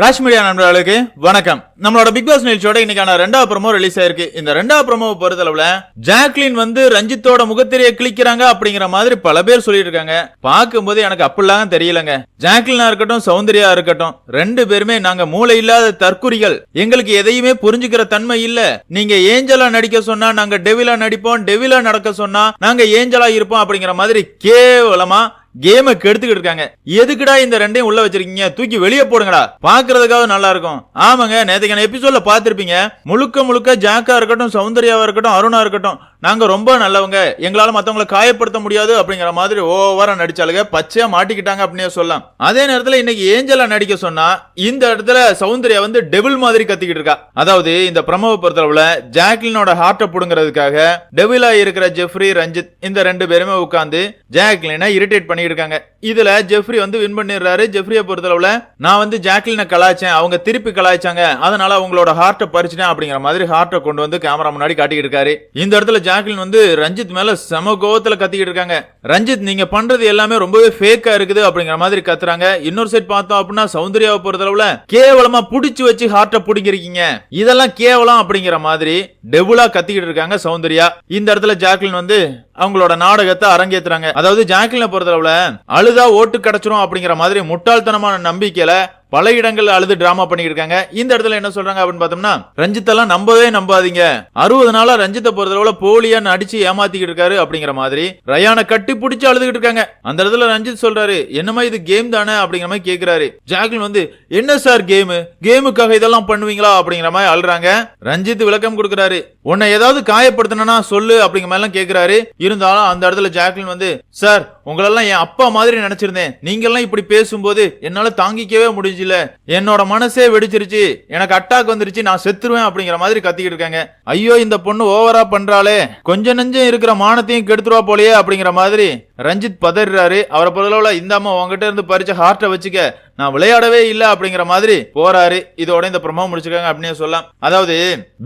Rash media நண்பர்களுக்கு வணக்கம். நம்மளோட பிக் பாஸ் நிகழ்ச்சியோட இன்னைக்கான ரெண்டாவது ப்ரமோ ரிலீஸ் ஆயிருக்கு. இந்த ரெண்டாவது ப்ரமோ பொறுத்தளவுல ஜாக்லின் வந்து ரஞ்சித்தோட முகத்திரையை கிளிக்கிறாங்க அப்படிங்கிற மாதிரி பல பேர் சொல்லிட்டு இருக்காங்க பார்க்கும்போது எனக்கு அப்படிலாம் தெரியலங்க. ஜாக்லினா இருக்கட்டும் சௌந்தர்யா இருக்கட்டும் ரெண்டு பேருமே நாங்க மூளை இல்லாத தற்குறிகள். எங்களுக்கு எதையுமே புரிஞ்சுக்கிற தன்மை இல்ல. நீங்க ஏஞ்சலா நடிக்க சொன்னா நாங்க டெவிலா நடிப்போம் டெவிலா நடக்க சொன்னா நாங்க ஏஞ்சலா இருப்போம் அப்படிங்கிற மாதிரி கேவலமா கேமை கெடுத்துக்கிட்டு இருக்காங்க. எதுக்குடா இந்த ரெண்டையும் உள்ள வச்சிருக்கீங்க? தூக்கி வெளியே போடுங்கடா. பாக்குறதுக்காக நல்லா இருக்கும் ஆமாங்க நேற்றுக்கான எபிசோட்ல பாத்திருப்பீங்க முழுக்க முழுக்க ஜாக்கா இருக்கட்டும் சௌந்தர்யாவா இருக்கட்டும் அருணா இருக்கட்டும் நாங்கள் ரொம்ப நல்லவங்க. எங்களால் மற்றவங்களை காயப்படுத்த முடியாது அப்படிங்கிற மாதிரி ஓவராக நடிச்சாலுங்க பச்சையாக மாட்டிக்கிட்டாங்க அப்படின்னே சொல்லலாம். அதே நேரத்தில் இன்னைக்கு ஏஞ்சலா நடிக்க சொன்னா இந்த இடத்துல சௌந்தர்யா வந்து டெவில் மாதிரி கத்திக்கிட்டு இருக்கா. அதாவது இந்த பிரமவ பொறுத்தளவுல ஜாக்லினோட ஹார்ட்டை புடுங்கிறதுக்காக டெவிலா இருக்கிற ஜெஃப்ரி ரஞ்சித் இந்த ரெண்டு பேருமே உட்காந்து ஜாக்லினை இரிட்டேட் பண்ணிட்டு இருக்காங்க. இதுல ஜெஃப்ரி வந்து வின் பண்ணிடுறாரு. ஜெஃப்ரியை பொறுத்தளவுல நான் வந்து ஜாக்லினை கலாய்ச்சேன் அவங்க திருப்பி கலாய்ச்சாங்க. அதனால அவங்களோட ஹார்ட்டை பறிச்சிட்டேன் அப்படிங்கிற மாதிரி ஹார்ட்டை கொண்டு வந்து கேமரா முன்னாடி காட்டிக்கிட்டு இருக்காரு. இந்த இடத்துல ஜாக்லின் வந்து ரஞ்சித் மேல சம கோவத்துல கத்திக்கிட்டு இருக்காங்க. ரஞ்சித் நீங்க பண்றது எல்லாமே ரொம்பவே ஃபேக்கா இருக்குது அப்படிங்கிற மாதிரி கத்துறாங்க. இன்னொரு சைட் பார்த்தோம் அப்படின்னா சௌந்தர்யாவை பொறுத்தளவுல கேவலமா புடிச்சு வச்சு ஹார்ட்டை புடிங்கிருக்கீங்க இதெல்லாம் கேவலம் அப்படிங்கிற மாதிரி டெபுலா கத்திக்கிட்டு இருக்காங்க சௌந்தர்யா. இந்த இடத்துல ஜாக்லின் வந்து அவங்களோட நாடகத்தை அரங்கேத்துறாங்க. அதாவது ஜாக்லினை பொறுத்தளவுல அழுதா ஓட்டு கிடைச்சிரும் அப்படிங்கிற மாதிரி முட்டாள்தனமான நம்பிக்கையில பல இடங்கள்ல அழுது டிராமா பண்ணியிருக்காங்க இருக்காங்க இந்த இடத்துல என்ன சொல்றாங்க அப்படின்னு பார்த்தோம்னா ரஞ்சித் எல்லாம் நம்பவே நம்பாதீங்க. அறுபது நாளா ரஞ்சித்தை பொறுத்தளவுல போலியா நடிச்சு ஏமாத்திக்கிட்டு இருக்காரு அப்படிங்கிற மாதிரி ரயானை கட்டி பிடிச்சி அழுதுகிட்டு இருக்காங்க. அந்த இடத்துல ரஞ்சித் சொல்றாரு என்னமா இது கேம் தானே? அப்படிங்கிற மாதிரி கேக்குறாரு. ஜாக்லின் வந்து என்ன சார் கேமு கேமுக்காக இதெல்லாம் பண்ணுவீங்களா? அப்படிங்கிற மாதிரி அழுறாங்க. ரஞ்சித் விளக்கம் கொடுக்குறாரு உன்னை ஏதாவது காயப்படுத்தணும்னா சொல்லு அப்படிங்கிற மாதிரி எல்லாம் கேக்குறாரு. இருந்தாலும் அந்த இடத்துல ஜாக்லின் வந்து சார் உங்களெல்லாம் என் அப்பா மாதிரி நினைச்சிருந்தேன். நீங்கெல்லாம் இப்படி பேசும்போது என்னால தாங்கிக்கவே முடிஞ்சல. என்னோட மனசே வெடிச்சிருச்சு. எனக்கு அட்டாக் வந்துருச்சு. நான் செத்துருவேன் அப்படிங்கிற மாதிரி கத்திக்கிட்டு இருக்காங்க. ஐயோ இந்த பொண்ணு ஓவரா பண்றாளே. கொஞ்ச நெஞ்சம் இருக்கிற மானத்தையும் கெடுத்துருவா போலயே அப்படிங்கிற மாதிரி ரஞ்சித் பதறாரு அவரை பொருளவுல இந்த அம்மா உங்ககிட்ட இருந்து பறிச்ச ஹார்ட்டை வச்சுக்க. நான் விளையாடவே இல்ல அப்படிங்கிற மாதிரி போறாரு. இதோட இந்த ப்ரமோ முடிச்சுக்காங்க அப்படின்னு சொல்லலாம். அதாவது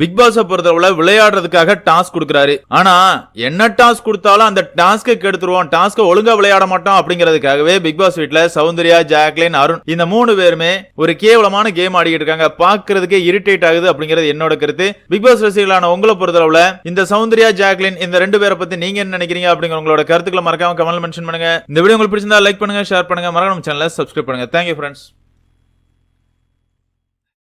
பிக் பாஸை பொறுத்தளவுல விளையாடுறதுக்காக டாஸ்க் கொடுக்குறாரு. ஆனா என்ன டாஸ்க் கொடுத்தாலும் அந்த டாஸ்க்கை கெடுத்துருவோம் டாஸ்க்கை ஒழுங்கா விளையாட மாட்டோம் அப்படிங்கிறதுக்காகவே பிக் பாஸ் வீட்டுல சௌந்தர்யா ஜாக்லின் அருண் இந்த மூணு பேருமே ஒரு கேவலமான கேம் ஆடிக்கிட்டு இருக்காங்க. பாக்குறதுக்கே இரிட்டேட் ஆகுது அப்படிங்கிறது என்னோட கருத்து. பிக் பாஸ் ரசிகர்களான உங்களை பொறுத்தளவுல இந்த சௌந்தர்யா ஜாக்லின் இந்த ரெண்டு பேரை பத்தி நீங்க என்ன நினைக்கிறீங்க அப்படிங்கிற உங்களோட கருத்துக்களை மறக்காம கமெண்ட் மென்ஷன் பண்ணுங்க. இந்த வீடியோ உங்களுக்கு பிடிச்சிருந்தா லைக் பண்ணுங்க ஷேர் பண்ணுங்க. மறக்காம சேனலை சப்ஸ்கிரைப் பண்ணுங்க. Thank you friends.